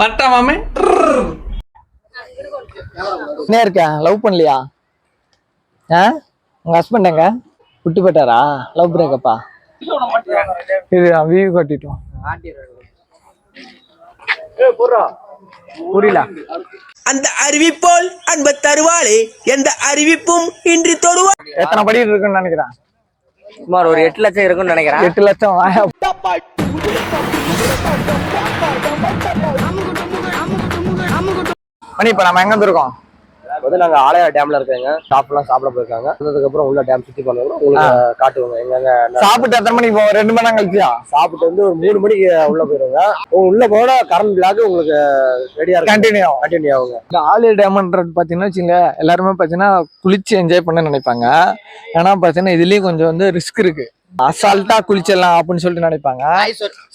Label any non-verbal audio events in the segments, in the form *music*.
வரட்டா மாமே. என்ன இருக்க? லவ் பண்ணலையா? ஆ? உங்க ஹஸ்பண்ட் எங்க? விட்டு போயிட்டாரா? லவ் பிரேக்கப்பா இது வியூ கட்டிட்டோம். புரியல. அந்த அறிவிப்போல் அன்ப தருவாளே எந்த அறிவிப்பும் இன்றி தொடுவா எத்தனை படி இருக்குன்னு நினைக்கிறேன்? சுமார் ஒரு எட்டு லட்சம் இருக்கும்னு நினைக்கிறேன். எட்டு லட்சம். மணி இப்ப நம்ம எங்க இருந்திருக்கோம் வந்து நாங்க ஆலயா டேம்ல இருக்கோங்க. சாப்பிடலாம் சாப்பிட போயிருக்காங்க. வந்ததுக்கு அப்புறம் உள்ள டேம் சுத்தி பண்ண உங்களுக்கு காட்டுவாங்க. எங்கங்க சாப்பிட்டு எத்தனை மணிக்கு போவோம்? ரெண்டு மணி நேரம் கழிச்சியா? சாப்பிட்டு வந்து ஒரு மூணு மணிக்கு உள்ள போயிருவாங்க. உள்ள போன கரண்ட் பிளாக் உங்களுக்கு ரெடியா கண்டினியூ ஆகும். கண்டினியூ ஆகுங்க. இந்த ஆலியா டேம்ன்றது பார்த்தீங்கன்னா வச்சுங்க எல்லாருமே பார்த்தீங்கன்னா குளிச்சு என்ஜாய் பண்ண நினைப்பாங்க. ஏன்னா பார்த்தீங்கன்னா இதுலயும் கொஞ்சம் வந்து ரிஸ்க் இருக்கு. அசால்ட்டா குளிச்சிடலாம் அப்படின்னு சொல்லிட்டு நினைப்பாங்க.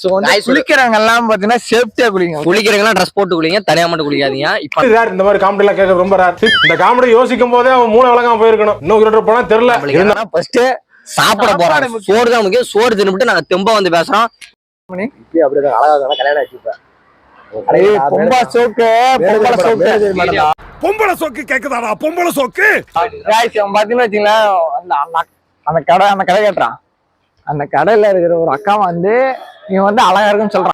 ஸோ வந்து. குளிக்கிறவங்க எல்லாம் பார்த்தீங்கன்னா சேஃப்டியா குளிங்க. குளிக்கிறவங்களாம் ட்ரெஸ் போட்டு குளிங்க தனியா மட்டும் குளிக்காதீங்க. இப்ப ரேர் இந்த மாதிரி காமெடி எல்லாம் கேட்கறது ரொம்ப ரேர் இந்த காமெடி யோசிக்கும் போதே அவன் மூணு விளங்காம போயிருக்கணும். இன்னும் கிலோமீட்டர் போனா தெரியல. ஃபர்ஸ்ட் சாப்பிட போறோம் சோறு தான் முக்கியம். சோறு தின்னுபிட்டு நாங்க தெம்பா வந்து பேசுறோம். இப்படி அப்படிதான் அழகா கல்யாணம் சோக்கு பொம்பளை சோக்கு. பொம்பளை சோக்கு கேக்குதாடா? பொம்பளை சோக்கு? பார்த்தீங்கன்னா வச்சுங்களேன் அந்த அந்த- அந்த கடை அந்த கடை கேட்டுறான். அந்த கடையில இருக்கிற ஒரு அக்கா வந்து இவன் வந்து அழகா இருக்குன்னு சொல்றான்.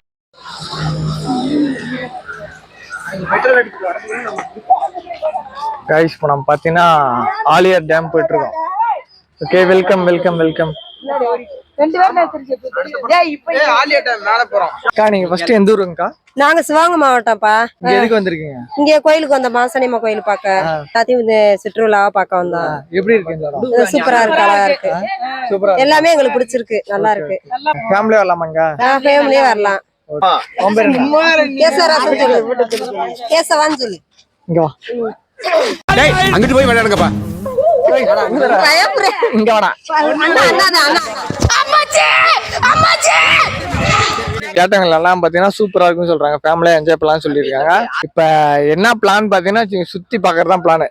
கைஸ் இப்போ நம்ம பார்த்தீங்கன்னா ஆலியார் டேம் போயிட்டு இருக்கோம். ஓகே வெல்கம் வெல்கம் வெல்கம் எந்த ஊருங்கக்கா? நாங்க சிவகங்கை மாவட்டம்ப்பா. இங்க எதுக்கு வந்திருக்கீங்க? இங்க கோயிலுக்கு வந்தோம் மாசனியம்மா கோயில் பார்க்க. எல்லாத்தையும் இந்த சுற்றுலாவா பார்க்க வந்தோம். எப்படி இருக்கு சூப்பரா இருக்கு அழகா இருக்கு. எல்லாமே எங்களுக்கு பிடிச்சிருக்கு நல்லா இருக்கு. ஃபேமிலி வரலாமாங்க? ஃபேமிலியே வரலாம். கேசவான்னு சொல்லு. இங்க வா. அங்கிட்டு போய் விளையாடுங்கப்பா. இங்க வாடா. அண்ணா அண்ணா அண்ணா கேட்டவங்க எல்லாம் பாத்தீங்கன்னா சூப்பரா இருக்குன்னு சொல்றாங்க. ஃபேமிலியா என்ஜாய் பண்ணலாம்னு சொல்லியிருக்காங்க. இப்ப என்ன பிளான் பாத்தீங்கன்னா வச்சுங்க, சுத்தி பாக்குறது தான் பிளான்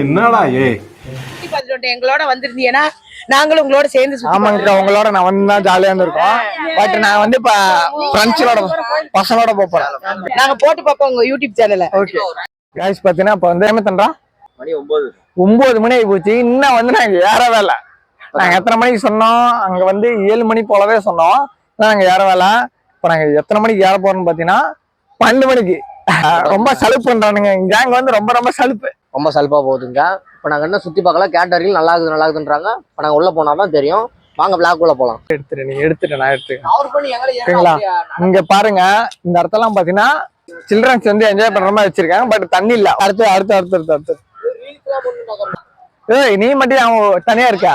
என்னடா ஏ எங்களோட வந்திருந்தீங்கன்னா நாங்களும் உங்களோட சேர்ந்து சுத்தி ஆமாங்க உங்களோட நான் வந்து தான் ஜாலியா இருந்திருக்கோம். பட் நான் வந்து இப்ப ஃப்ரெண்ட்ஸோட பசங்களோட போறேன். நாங்க போட்டு பார்ப்போம் உங்க யூடியூப் சேனல்ல ஓகே காய்ஸ் பாத்தீங்கன்னா இப்ப வந்து என்ன தண்டா மணி ஒன்பது. ஒன்பது மணி ஆகி போச்சு. இன்னும் வந்து நாங்க ஏறவே இல்லை நாங்க எத்தனை மணிக்கு சொன்னோம்? அங்க வந்து ஏழு மணி போலவே சொன்னோம். ஆனா நாங்க ஏறவே இல்லை இப்ப நாங்க எத்தனை மணிக்கு ஏற போறோம்னு பாத்தீங்கன்னா பன்னெண்டு மணிக்கு. ரொம்ப சலுப்பு பண்றானுங்க. கேங் வந்து ரொம்ப ரொம்ப சலுப்பு. ரொம்ப சல்பா போகுதுங்க. இப்ப நாங்க என்ன சுத்தி பார்க்கலாம் கேட்டரிங் நல்லா இருக்குது நல்லா இருக்குதுன்றாங்க இப்ப நாங்க உள்ள போனாதான் தெரியும். வாங்க பிளாக் உள்ள போலாம். எடுத்துட்டு நீங்க எடுத்துட்டு நான் எடுத்துக்கிறேன். ஓகேங்களா? இங்க பாருங்க. இந்த இடத்தெல்லாம் பாத்தீங்கன்னா சில்ட்ரன்ஸ் வந்து என்ஜாய் பண்ற மாதிரி வச்சிருக்காங்க. பட் தண்ணி இல்ல. அடுத்து அடுத்து அடுத்து அடுத்து அடுத்து. ஏய் நீ மட்டும் அவன் தனியா இருக்கா?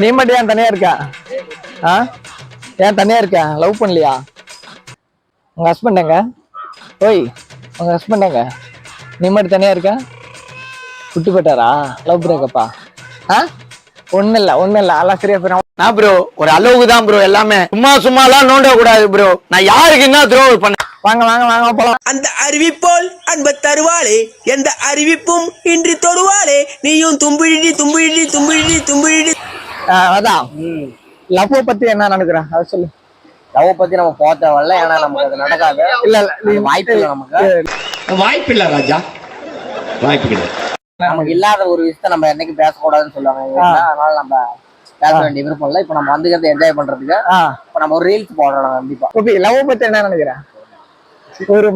நீ மட்டும் ஏன் தனியா இருக்கா? ஆ? ஏன் தனியா இருக்க? லவ் பண்ணலையா? உங்க ஹஸ்பண்ட் எங்க? ஓய் உங்க ஹஸ்பண்ட் எங்க? நீ மட்டும் தனியா இருக்க? விட்டு போயிட்டாரா லவ் பிரேக்கப்பா ஆ? ஒண்ணு இல்ல ஒண்ணு இல்ல. எல்லாம் சரியா போயிடும் நான் ப்ரோ ஒரு அளவுக்கு தான் ப்ரோ எல்லாமே. சும்மா சும்மா எல்லாம் நோண்ட கூடாது ப்ரோ நான் யாருக்கு என்ன த்ரோ பண்ண வாங்க வாங்க வாங்க போலாம். அந்த அறிவிப்போல் அன்ப தருவாளே எந்த அறிவிப்பும் இன்றி தொடுவாளே. நீயும் தும்பிழி தும்பிழி தும்பிழி தும்பிழி ஆஹ் அதான். லவ் பத்தி என்ன நினைக்கிறேன் அதை சொல்லு. லவ் பத்தி நம்ம போக தேவையில்ல ஏன்னா நமக்கு அது நடக்காது. இல்ல இல்ல வாய்ப்பு இல்லை நமக்கு. வாய்ப்பில்லை ராஜா. வாய்ப்பு கிடையாது. நமக்கு இல்லாத ஒரு விஷயத்த நம்ம என்னைக்கு பேசக்கூடாதுன்னு சொல்லுவாங்க. அதனால நம்ம பேச வேண்டிய விருப்பம் இல்லை. இப்போ நம்ம வந்துக்கிறத என்ஜாய் பண்றதுக்கு இப்போ நம்ம ஒரு ரீல்ஸ் போடுறோம் கண்டிப்பா. லவ் பத்தி என்ன நினைக்கிறேன் ஒரு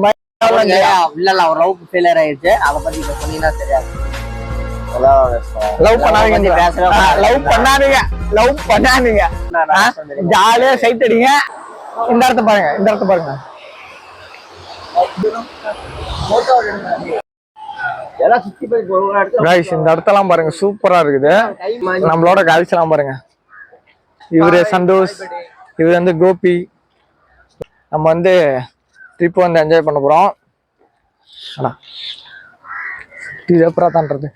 இல்ல இல்ல ஒரு லவ் ஃபெயிலியர் ஆயிடுச்சு அதை பத்தி இப்ப சொன்னீங்கன்னா தெரியாது. லவ் பண்ணாதீங்க. லவ் பண்ணாதீங்க. லவ் பண்ணாதீங்க. ஜாலியா சைட் அடிங்க. இந்த இடத்த பாருங்க இந்த இடத்த பாருங்க. இந்த இடத்தெல்லாம் பாருங்க சூப்பரா இருக்குது. நம்மளோட எல்லாம் பாருங்க. இவரு சந்தோஷ் இவர் வந்து கோபி. நம்ம வந்து ட்ரிப் வந்து என்ஜாய் பண்ண போறோம். அண்ணா. இது எப்பரா தான்றது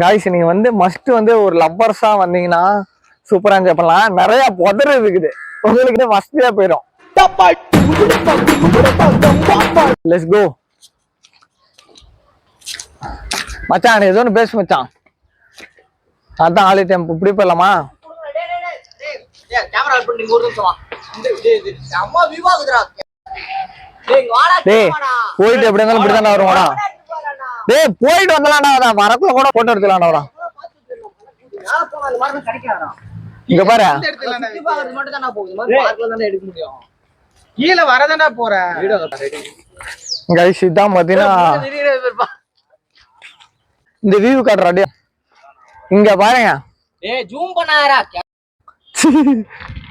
காய்ஸ் நீங்க வந்து மஸ்ட் வந்து ஒரு லவ்வர்ஸா வந்தீங்கன்னா சூப்பரா என்ஜாய் பண்ணலாம். நிறைய புதர் இருக்குது. உங்களுக்கு மஸ்தியா போயிடும் லெட்ஸ் கோ மச்சான் ஏதோ ஒன்று பேசு மச்சான். அதான் ஆலி டைம் இப்படி போயிடலாமா? போயிட்டு எப்படி இருந்தாலும் இப்படி தானே வருவாடா. டேய் போயிட்டு வந்தலாம்டா வரக்குள்ள கூட போட்டோ எடுத்துலாம்டா வரா இங்க பாரு. கீழே வரதான்டா போற. கைஸ் இதான் பாத்தீங்கன்னா இந்த வியூ காட்டுறா அப்படியே இங்க பாருங்க. டேய் ஜூம் பண்ணாரா *laughs*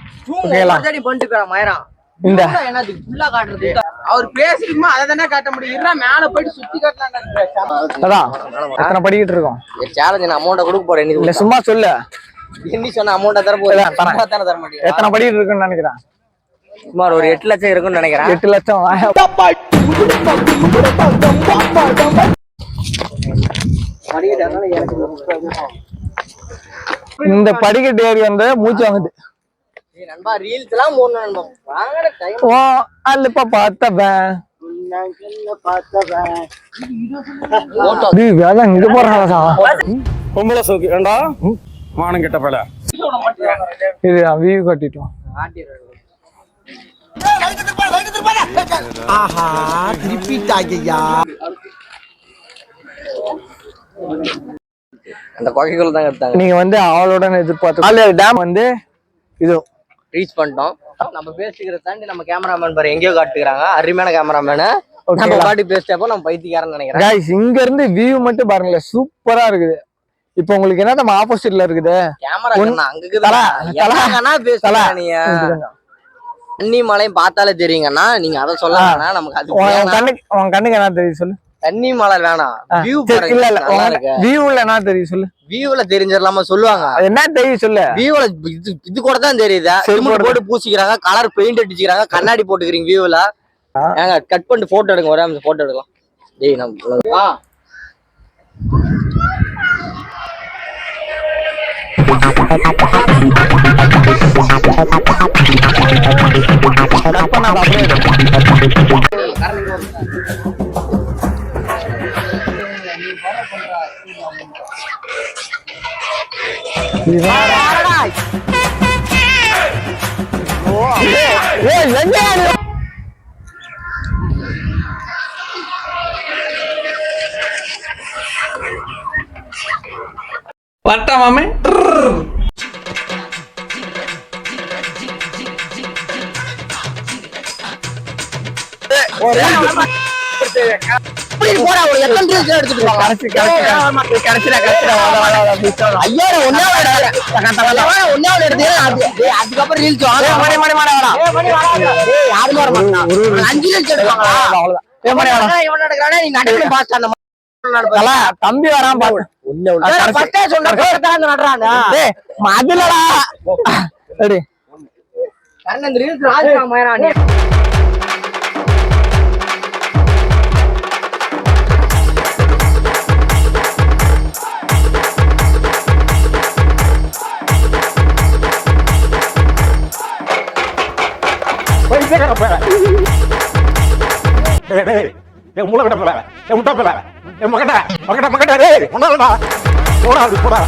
இந்த. என்னது ஃபுல்லா காட்டுறது? அவர் பேசிக்குமா அதை தானே காட்ட முடியும். மேல போயிட்டு சுத்தி காட்டலாம் படிக்கிட்டு இருக்கோம்? சேலஞ்ச் நான் அமௌண்ட்டை கொடுக்க போறேன் இல்ல சும்மா சொல்லு. என்ன சொன்ன அமௌண்ட்டை தர போறேன் தர மாட்டேன் எத்தனை படிக்கிட்டு இருக்குன்னு நினைக்கிறேன்? சுமார் ஒரு எட்டு லட்சம் இருக்கும்னு நினைக்கிறேன். எட்டு லட்சம் இந்த படிக்கட்டு ஏறி வந்து மூச்சு வாங்குது. நண்பா ரீல்ஸ் எல்லாம் போடணும் நண்பா. வாங்கட டைம் ஓ அல்லப்ப பார்த்தவன். அந்த குகைக்குள்ள தான் எடுத்தாங்க. நீங்க வந்து அவளோட எதிர்பார்த்து டேம் வந்து இது ரீச் பண்ணிட்டோம். நம்ம பேசிக்கிற தாண்டி நம்ம கேமராமேன் பாரு எங்கேயோ காட்டுக்கிறாங்க அருமையான கேமராமேனு நம்ம டா. காட்டி பேசிட்டப்போ நம்ம பைத்தியக்காரன் நினைக்கிறேன். இங்க இருந்து வியூ மட்டும் பாருங்களேன் சூப்பரா இருக்குது. இப்போ உங்களுக்கு என்ன நம்ம ஆப்போசிட்ல இருக்குது. கேமரா அங்க தல, தண்ணி மலையும் பார்த்தாலே தெரியுங்கண்ணா. நீங்க அதை சொல்ல நமக்கு அது உன். கண்ணுக்கு உன் கண்ணுக்கு என்ன தெரியும் சொல்லு. தண்ணி மலை வேணாம். வியூ இல்ல வியூல என்ன தெரியும் சொல்லு? வியூல தெரிஞ்சிடலாமா சொல்லுவாங்க. அது என்ன தெரியும் சொல்லு? வியூல இது இது கூட தான் தெரியுது. சிமெண்ட். போட்டு பூசிக்கிறாங்க கலர் பெயிண்ட் அடிச்சுக்கிறாங்க கண்ணாடி போட்டுக்கிறீங்க வியூல. ஏங்க கட் பண்ணிட்டு போட்டோ எடுங்க ஒரே போட்டோ எடுக்கலாம். டேய் நம்ம கட் பண்ணாத அப்படியே இரு. ஏய், போடா ஒரு எத்தனை ரீல்ஸ் எடுத்துட்டு வாடா, வாடா, வாடா, please வாடா. ஐயோ ஒன்னே ஒன்னே எடுத்து அது? ரீல்ஸ் மணி, மணி, மணி, வாடா. யாருமே வர அஞ்சு ரீல்ஸ் எடுப்பாங்களா? அவ்வளவுதான். ஏய், மணி, வாடா. இவன் நடக்கிறானே நீ நடக்கணும் பாஸ்ட் அந்த தம்பி வரான் பாரு. கடைசி. ஃபர்ஸ்டே சொன்ன பேர்தான் நடுறானா டேய், மதுலடா. இந்த ரீல்ஸ் நீ என் மூளை கட்ட பேர என் முட்டா பேர என் மகட்டா மகட்டா மகட்ட டேய் ஒன்னாலடா போடா போடா.